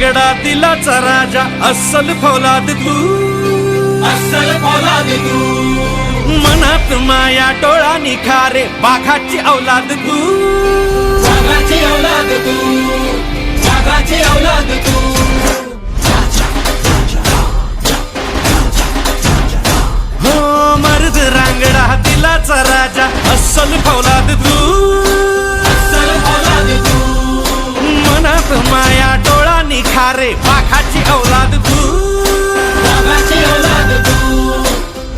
रांगडा दिलाचा राजा अस्सल फौलाद तू. अस्सल फौलाद तू. मनात माया डोळा निखारे बाघाची औलाद तू. वाघाची औलाद तू. वाघाची औलाद तू. हो दिलाचा राजा अस्सल फौलाद तू. अस्सल फौलाद तू. मनात माया निखारे बाघाची औलाद तू. वाघाची औलाद तू.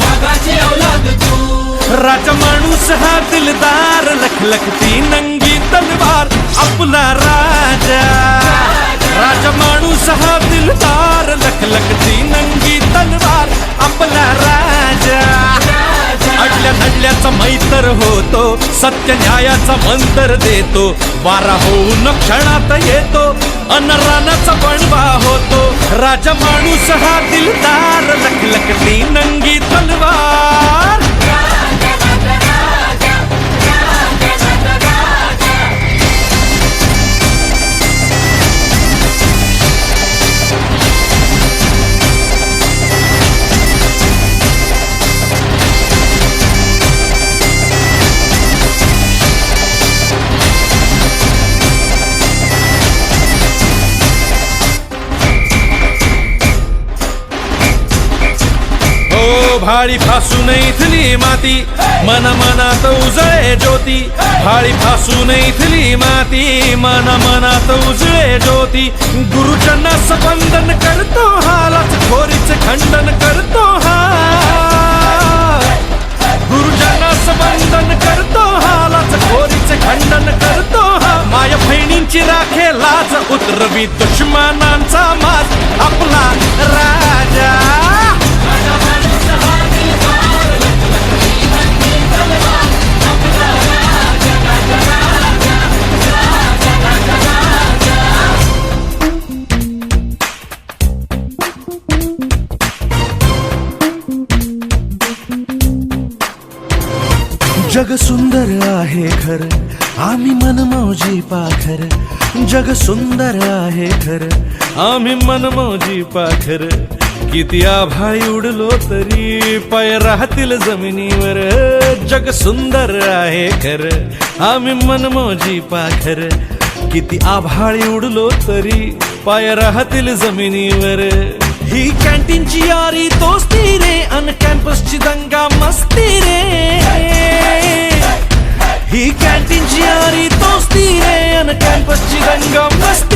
वाघाची औलाद तू. राजा माणूस हा दिलदार लखलखती नंगी तलवार आपला राजा. राजा माणूस हा दिलदार लखलखती नंगी तलवार आपला राजा. आपल्या नडल्याचा मैत्र होतो सत्य न्यायाचा मंतर देतो. वारा होऊन क्षणात येतो अनरानाचा बणवा होतो. राजा माणूस हा दिलदार लखलखती नंग भाळी फासून इथली माती. मन मनात उजळे ज्योती. भाळी फासून इथली माती. मन मनात उजळे ज्योती. गुरुजनास बंधन करतो हालाच खोरीच खंडन करतो हा. गुरुजनास बंधन करतो हालाच खोरीच खंडन करतो हा. माया बहिणींची राखे लाज. उतरवी दुश्मनांचा माज. आपला रा जग सुंदर आहे खर आम्ही मनमौजी पाखर जग सुंदर आहे खर आम्ही मनमौजी पाखर किती आभाळी उडलो तरी पाय राहतील जमिनीवर. जग सुंदर आहे खर आम्ही मनमौजी पाखर किती आभाळी उडलो तरी पाय राहतील जमिनीवर. ही कॅन्टीनची यारी दोस्ती रे अन कॅम्पसची दंगा मस्ती रे. अन कॅम्पसची दंगा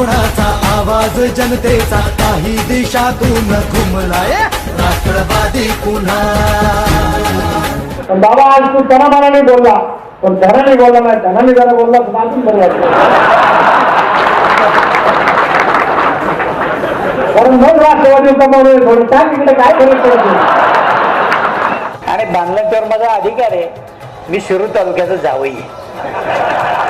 कोणाचा आवाज जनतेचा? काही देशातून घुमलाय राष्ट्रवादी पुन्हा. बाबा आज तू त्यांना मनाने बोलला. पण धनाने बोलला नाही धनाने जरा बोलला तर अजून बरं वाटलं. कारण मग राष्ट्रवादी कमावले थोडं टाक इकडे काय फरक पडत. आणि बांधल्याच्यावर माझा अधिकार आहे. मी शिरूर तालुक्याचं जावई आहे.